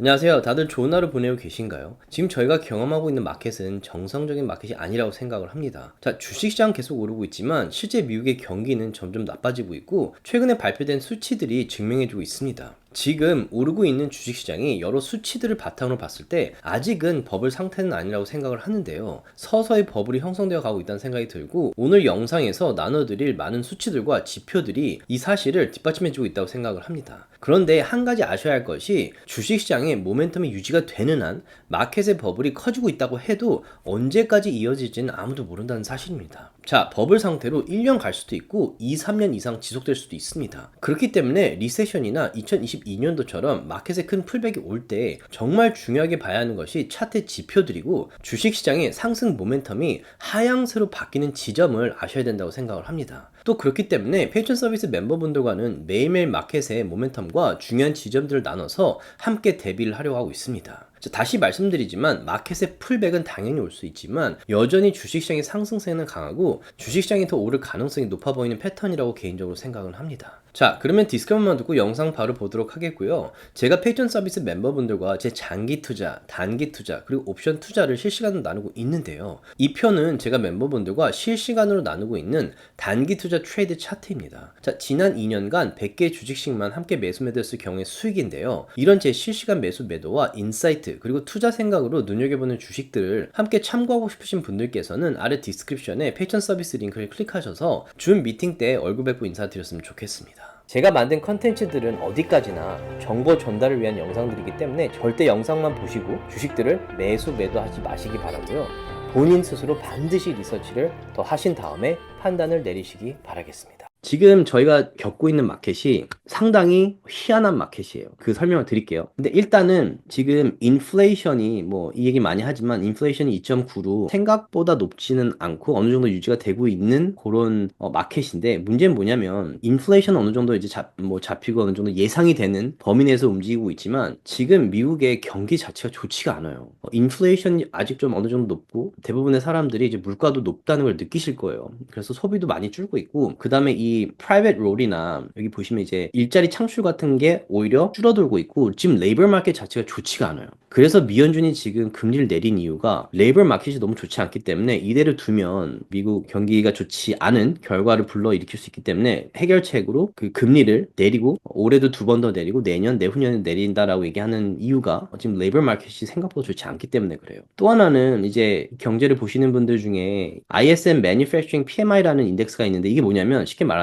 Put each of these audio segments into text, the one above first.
안녕하세요. 다들 좋은 하루 보내고 계신가요? 지금 저희가 경험하고 있는 마켓은 정상적인 마켓이 아니라고 생각을 합니다. 자, 주식시장 계속 오르고 있지만 실제 미국의 경기는 점점 나빠지고 있고 최근에 발표된 수치들이 증명해주고 있습니다. 지금 오르고 있는 주식시장이 여러 수치들을 바탕으로 봤을 때 아직은 버블 상태는 아니라고 생각을 하는데요. 서서히 버블이 형성되어 가고 있다는 생각이 들고 오늘 영상에서 나눠드릴 많은 수치들과 지표들이 이 사실을 뒷받침해주고 있다고 생각을 합니다. 그런데 한 가지 아셔야 할 것이 주식시장의 모멘텀이 유지가 되는 한 마켓의 버블이 커지고 있다고 해도 언제까지 이어질지는 아무도 모른다는 사실입니다. 자, 버블 상태로 1년 갈 수도 있고 2, 3년 이상 지속될 수도 있습니다. 그렇기 때문에 리세션이나 2022년도처럼 마켓에 큰 풀백이 올 때 정말 중요하게 봐야 하는 것이 차트 지표들이고 주식시장의 상승 모멘텀이 하향세로 바뀌는 지점을 아셔야 된다고 생각을 합니다. 또 그렇기 때문에 페이션 서비스 멤버분들과는 매일매일 마켓의 모멘텀과 중요한 지점들을 나눠서 함께 대비를 하려고 하고 있습니다. 다시 말씀드리지만 마켓의 풀백은 당연히 올 수 있지만 여전히 주식시장의 상승세는 강하고 주식시장이 더 오를 가능성이 높아 보이는 패턴이라고 개인적으로 생각을 합니다. 자 그러면 디스크만 듣고 영상 바로 보도록 하겠고요. 제가 페이턴 서비스 멤버분들과 제 장기 투자, 단기 투자 그리고 옵션 투자를 실시간으로 나누고 있는데요. 이 표는 제가 멤버분들과 실시간으로 나누고 있는 단기 투자 트레이드 차트입니다. 자 지난 2년간 100개 주식씩만 함께 매수 매도했을 경우의 수익인데요. 이런 제 실시간 매수 매도와 인사이트 그리고 투자 생각으로 눈여겨보는 주식들을 함께 참고하고 싶으신 분들께서는 아래 디스크립션에 페이턴 서비스 링크를 클릭하셔서 준 미팅 때 얼굴 뵙고 인사드렸으면 좋겠습니다. 제가 만든 컨텐츠들은 어디까지나 정보 전달을 위한 영상들이기 때문에 절대 영상만 보시고 주식들을 매수 매도하지 마시기 바라고요. 본인 스스로 반드시 리서치를 더 하신 다음에 판단을 내리시기 바라겠습니다. 지금 저희가 겪고 있는 마켓이 상당히 희한한 마켓이에요. 그 설명을 드릴게요. 근데 일단은 지금 인플레이션이 뭐 이 얘기 많이 하지만 인플레이션이 2.9로 생각보다 높지는 않고 어느 정도 유지가 되고 있는 그런 어, 마켓인데 문제는 뭐냐면 인플레이션 어느 정도 이제 잡, 뭐 잡히고 어느 정도 예상이 되는 범위 내에서 움직이고 있지만 지금 미국의 경기 자체가 좋지가 않아요. 어, 인플레이션이 아직 좀 어느 정도 높고 대부분의 사람들이 이제 물가도 높다는 걸 느끼실 거예요. 그래서 소비도 많이 줄고 있고 그 다음에 이 프라이빗 롤이나 여기 보시면 이제 일자리 창출 같은 게 오히려 줄어들고 있고 지금 레이버 마켓 자체가 좋지가 않아요. 그래서 미연준이 지금 금리를 내린 이유가 레이버 마켓이 너무 좋지 않기 때문에 이대로 두면 미국 경기가 좋지 않은 결과를 불러일으킬 수 있기 때문에 해결책으로 그 금리를 내리고 올해도 두 번 더 내리고 내년 내후년에 내린다라고 얘기하는 이유가 지금 레이버 마켓이 생각보다 좋지 않기 때문에 그래요. 또 하나는 이제 경제를 보시는 분들 중에 ISM Manufacturing PMI라는 인덱스가 있는데 이게 뭐냐면 쉽게 말하면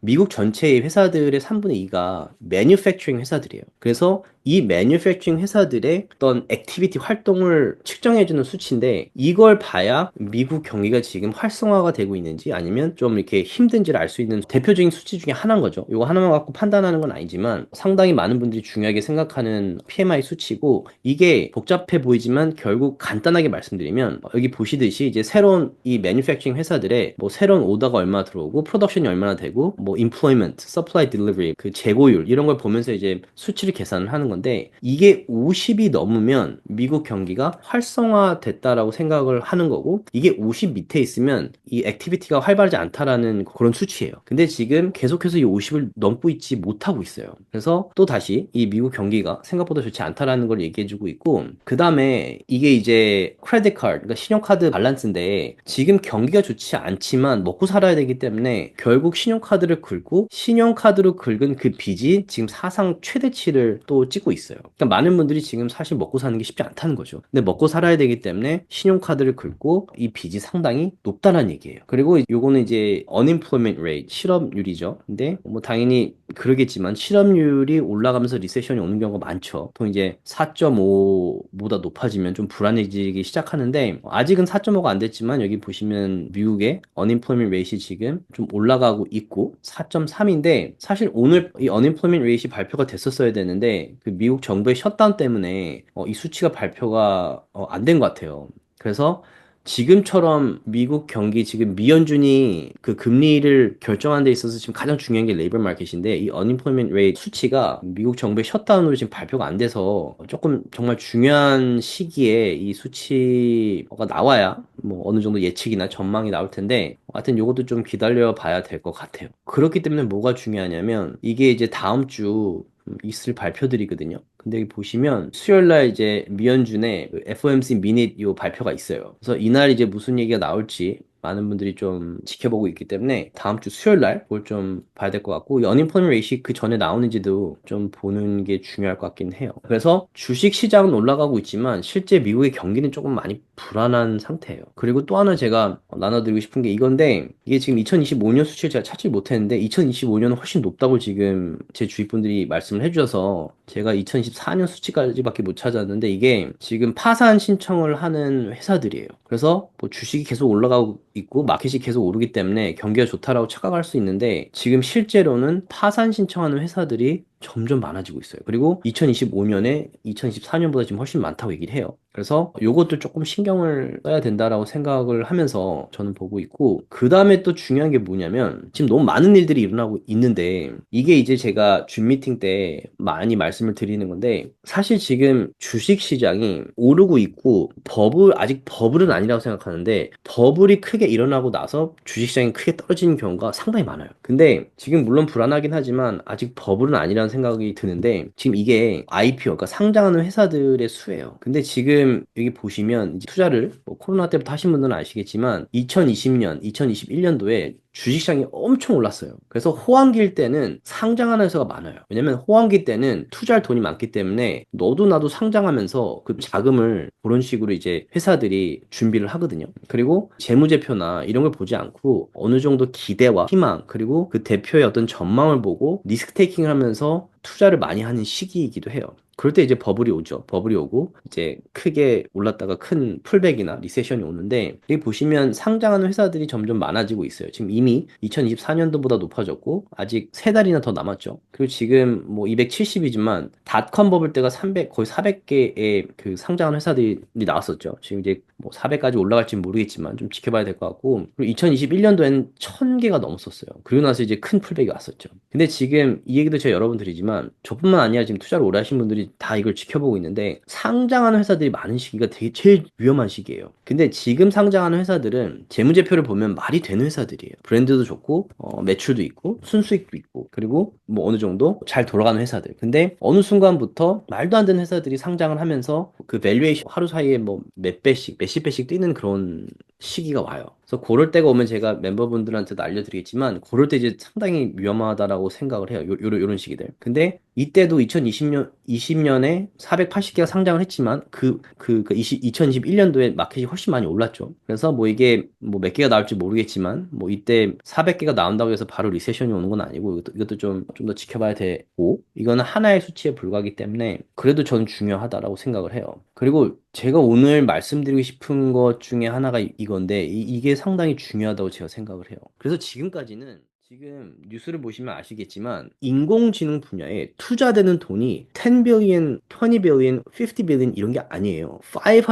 미국 전체의 회사들의 3분의 2가 Manufacturing 회사들이에요. 그래서 이 매뉴팩처링 회사들의 어떤 액티비티 활동을 측정해주는 수치인데 이걸 봐야 미국 경기가 지금 활성화가 되고 있는지 아니면 좀 이렇게 힘든지를 알 수 있는 대표적인 수치 중에 하나인 거죠. 이거 하나만 갖고 판단하는 건 아니지만 상당히 많은 분들이 중요하게 생각하는 PMI 수치고 이게 복잡해 보이지만 결국 간단하게 말씀드리면 여기 보시듯이 이제 새로운 이 매뉴팩처링 회사들의 뭐 새로운 오더가 얼마 들어오고 프로덕션이 얼마나 되고 뭐 인플로이먼트, 서플라이 딜리버리 그 재고율 이런 걸 보면서 이제 수치를 계산을 하는 건데 이게 50이 넘으면 미국 경기가 활성화됐다라고 생각을 하는 거고 이게 50 밑에 있으면 이 액티비티가 활발하지 않다라는 그런 수치예요. 근데 지금 계속해서 이 50을 넘고 있지 못하고 있어요. 그래서 또 다시 이 미국 경기가 생각보다 좋지 않다라는 걸 얘기해주고 있고 그 다음에 이게 이제 크레딧 카드, 그러니까 신용카드 밸런스인데 지금 경기가 좋지 않지만 먹고 살아야 되기 때문에 결국 신 용카드를 긁고 신용카드로 긁은 그 빚이 지금 사상 최대치를 또 찍고 있어요. 그러니까 많은 분들이 지금 사실 먹고 사는 게 쉽지 않다는 거죠. 근데 먹고 살아야 되기 때문에 신용카드를 긁고 이 빚이 상당히 높다는 얘기예요. 그리고 요거는 이제 unemployment rate 실업률이죠. 근데 뭐 당연히 그러겠지만 실업률이 올라가면서 리세션이 오는 경우가 많죠. 또 이제 4.5보다 높아지면 좀 불안해지기 시작하는데 아직은 4.5가 안 됐지만 여기 보시면 미국의 unemployment rate이 지금 좀 올라가고 있고 4.3인데 사실 오늘 이 unemployment rate이 발표가 됐었어야 되는데 그 미국 정부의 셧다운 때문에 어, 이 수치가 발표가 어, 안된 것 같아요. 그래서 지금처럼 미국 경기 지금 미연준이 그 금리를 결정하는 데 있어서 지금 가장 중요한 게 레이버 마켓인데 이 unemployment rate 수치가 미국 정부의 셧다운으로 지금 발표가 안 돼서 조금 정말 중요한 시기에 이 수치가 나와야 뭐 어느 정도 예측이나 전망이 나올 텐데 하여튼 요것도 좀 기다려 봐야 될 것 같아요. 그렇기 때문에 뭐가 중요하냐면 이게 이제 다음 주 있을 발표들이거든요. 근데 보시면 수요일 날 이제 미연준의 그 FOMC 미닛 요 발표가 있어요. 그래서 이날 이제 무슨 얘기가 나올지 많은 분들이 좀 지켜보고 있기 때문에 다음 주 수요일 날 그걸 좀 봐야 될 것 같고 연인포먼 레이시 그 전에 나오는지도 좀 보는 게 중요할 것 같긴 해요. 그래서 주식 시장은 올라가고 있지만 실제 미국의 경기는 조금 많이 불안한 상태예요. 그리고 또 하나 제가 나눠드리고 싶은 게 이건데 이게 지금 2025년 수치를 제가 찾지 못했는데 2025년은 훨씬 높다고 지금 제 주위 분들이 말씀을 해주셔서 제가 2024년 수치까지밖에 못 찾았는데 이게 지금 파산 신청을 하는 회사들이에요. 그래서 뭐 주식이 계속 올라가고 있고 마켓이 계속 오르기 때문에 경기가 좋다라고 착각할 수 있는데 지금 실제로는 파산 신청하는 회사들이 점점 많아지고 있어요. 그리고 2025년에 2024년보다 지금 훨씬 많다고 얘기를 해요. 그래서 요것도 조금 신경을 써야 된다라고 생각을 하면서 저는 보고 있고 그 다음에 또 중요한 게 뭐냐면 지금 너무 많은 일들이 일어나고 있는데 이게 이제 제가 줌 미팅 때 많이 말씀을 드리는 건데 사실 지금 주식 시장이 오르고 있고 버블 아직 버블은 아니라고 생각하는데 버블이 크게 일어나고 나서 주식 시장이 크게 떨어지는 경우가 상당히 많아요. 근데 지금 물론 불안하긴 하지만 아직 버블은 아니라는 생각이 드는데 지금 이게 IPO 그러니까 상장하는 회사들의 수예요. 근데 지금 지금 여기 보시면 투자를 뭐 코로나 때부터 하신 분들은 아시겠지만 2020년, 2021년도에 주식시장이 엄청 올랐어요. 그래서 호황기일 때는 상장하는 회사가 많아요. 왜냐면 호황기 때는 투자할 돈이 많기 때문에 너도 나도 상장하면서 그 자금을 그런 식으로 이제 회사들이 준비를 하거든요. 그리고 재무제표나 이런 걸 보지 않고 어느 정도 기대와 희망 그리고 그 대표의 어떤 전망을 보고 리스크 테이킹을 하면서 투자를 많이 하는 시기이기도 해요. 그럴 때 이제 버블이 오죠. 버블이 오고 이제 크게 올랐다가 큰 풀백이나 리세션이 오는데 여기 보시면 상장하는 회사들이 점점 많아지고 있어요. 지금 이미 2024년도보다 높아졌고 아직 세 달이나 더 남았죠. 그리고 지금 뭐 270이지만 닷컴 버블 때가 300 거의 400개의 그 상장하는 회사들이 나왔었죠. 지금 이제 뭐 400까지 올라갈지 모르겠지만 좀 지켜봐야 될 것 같고 그리고 2021년도에는 1000개가 넘었었어요. 그리고 나서 이제 큰 풀백이 왔었죠. 근데 지금 이 얘기도 제가 여러분 드리지만 저뿐만 아니라 지금 투자를 오래 하신 분들이 다 이걸 지켜보고 있는데 상장하는 회사들이 많은 시기가 되게 제일 위험한 시기예요. 근데 지금 상장하는 회사들은 재무제표를 보면 말이 되는 회사들이에요. 브랜드도 좋고 어, 매출도 있고 순수익도 있고 그리고 뭐 어느 정도 잘 돌아가는 회사들. 근데 어느 순간부터 말도 안 되는 회사들이 상장을 하면서 그 밸류에이션 하루 사이에 뭐 몇 배씩 몇십 배씩 뛰는 그런 시기가 와요. 그래서 그럴 때가 오면 제가 멤버분들한테도 알려드리겠지만 그럴 때 이제 상당히 위험하다라고 생각을 해요. 요, 요, 요런 시기들. 근데 이때도 2020년 20년에 480개가 상장을 했지만 그그 그, 그 20, 2021년도에 마켓이 훨씬 많이 올랐죠. 그래서 뭐 이게 뭐 몇 개가 나올지 모르겠지만 뭐 이때 400개가 나온다고 해서 바로 리세션이 오는 건 아니고 이것도, 이것도 좀 좀 더 지켜봐야 되고 이거는 하나의 수치에 불과하기 때문에 그래도 전 중요하다라고 생각을 해요. 그리고 제가 오늘 말씀드리고 싶은 것 중에 하나가 이건데 이, 게 상당히 중요하다고 제가 생각을 해요. 그래서 지금까지는 지금 뉴스를 보시면 아시겠지만 인공지능 분야에 투자되는 돈이 10 billion, 20 billion, 50 billion 이런 게 아니에요. 500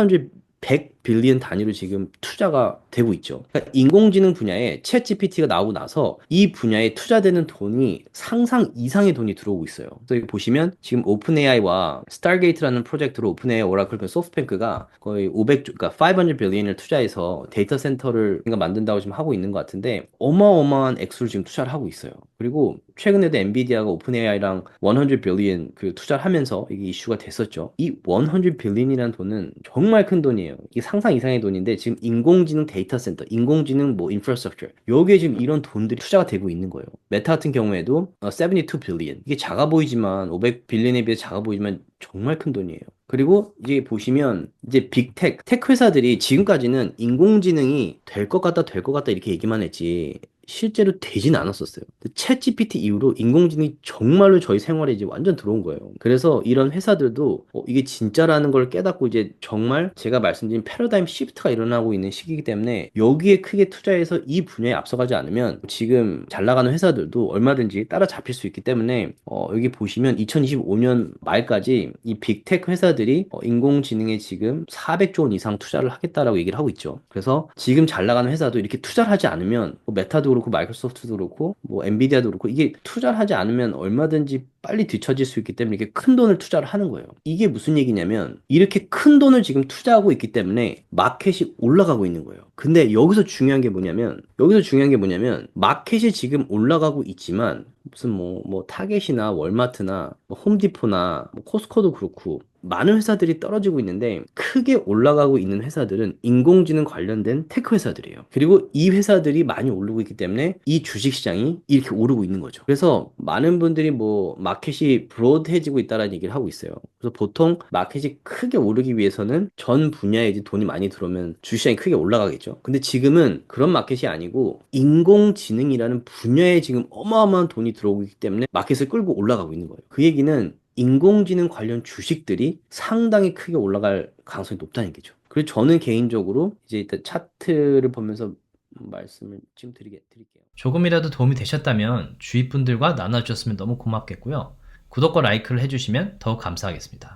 100 빌리언 단위로 지금 투자가 되고 있죠. 그러니까 인공지능 분야에 챗 GPT가 나오고 나서 이 분야에 투자되는 돈이 상상 이상의 돈이 들어오고 있어요. 그래서 보시면 지금 오픈 AI와 스타게이트라는 프로젝트로 오픈 AI, 오라클, 소프트뱅크가 거의 500, 그러니까 500 빌리언을 투자해서 데이터 센터를 만든다고 지금 하고 있는 것 같은데 어마어마한 액수를 지금 투자를 하고 있어요. 그리고 최근에도 엔비디아가 오픈 AI랑 100 빌리언 그 투자를 하면서 이게 이슈가 됐었죠. 이100 빌리언이라는 돈은 정말 큰 돈이에요. 이게 상상 이상의 돈인데 지금 인공지능 데이터 센터, 인공지능 뭐 인프라스트럭처 여기에 지금 이런 돈들이 투자가 되고 있는 거예요. 메타 같은 경우에도 72 빌리언 이게 작아 보이지만 500 빌리언에 비해 작아 보이지만 정말 큰 돈이에요. 그리고 이제 보시면 이제 빅텍, 텍 회사들이 지금까지는 인공지능이 될 것 같다, 될 것 같다 이렇게 얘기만 했지 실제로 되진 않았었어요. 챗 GPT 이후로 인공지능이 정말로 저희 생활에 이제 완전 들어온 거예요. 그래서 이런 회사들도 어, 이게 진짜라는 걸 깨닫고 이제 정말 제가 말씀드린 패러다임 시프트가 일어나고 있는 시기이기 때문에 여기에 크게 투자해서 이 분야에 앞서가지 않으면 지금 잘 나가는 회사들도 얼마든지 따라잡힐 수 있기 때문에 어, 여기 보시면 2025년 말까지 이 빅테크 회사들이 어, 인공지능에 지금 400조 원 이상 투자를 하겠다라고 얘기를 하고 있죠. 그래서 지금 잘 나가는 회사도 이렇게 투자를 하지 않으면 뭐 메타도 그렇고 마이크로소프트도 그렇고 뭐 엔비디아도 그렇고 이게 투자를 하지 않으면 얼마든지 빨리 뒤처질 수 있기 때문에 이렇게 큰 돈을 투자를 하는 거예요. 이게 무슨 얘기냐면 이렇게 큰 돈을 지금 투자하고 있기 때문에 마켓이 올라가고 있는 거예요. 근데 여기서 중요한 게 뭐냐면 여기서 중요한 게 뭐냐면 마켓이 지금 올라가고 있지만 무슨 뭐, 뭐, 타겟이나 월마트나 뭐 홈디포나 뭐 코스코도 그렇고 많은 회사들이 떨어지고 있는데 크게 올라가고 있는 회사들은 인공지능 관련된 테크 회사들이에요. 그리고 이 회사들이 많이 오르고 있기 때문에 이 주식 시장이 이렇게 오르고 있는 거죠. 그래서 많은 분들이 뭐 마켓이 브로드해지고 있다라는 얘기를 하고 있어요. 그래서 보통 마켓이 크게 오르기 위해서는 전 분야에 이제 돈이 많이 들어오면 주시장이 크게 올라가겠죠. 근데 지금은 그런 마켓이 아니고 인공지능이라는 분야에 지금 어마어마한 돈이 들어오고 있기 때문에 마켓을 끌고 올라가고 있는 거예요. 그 얘기는 인공지능 관련 주식들이 상당히 크게 올라갈 가능성이 높다는 얘기죠. 그리고 저는 개인적으로 이제 일단 차트를 보면서 말씀을 지금 드리게, 드릴게요. 조금이라도 도움이 되셨다면 주위 분들과 나눠주셨으면 너무 고맙겠고요. 구독과 라이크를 해주시면 더욱 감사하겠습니다.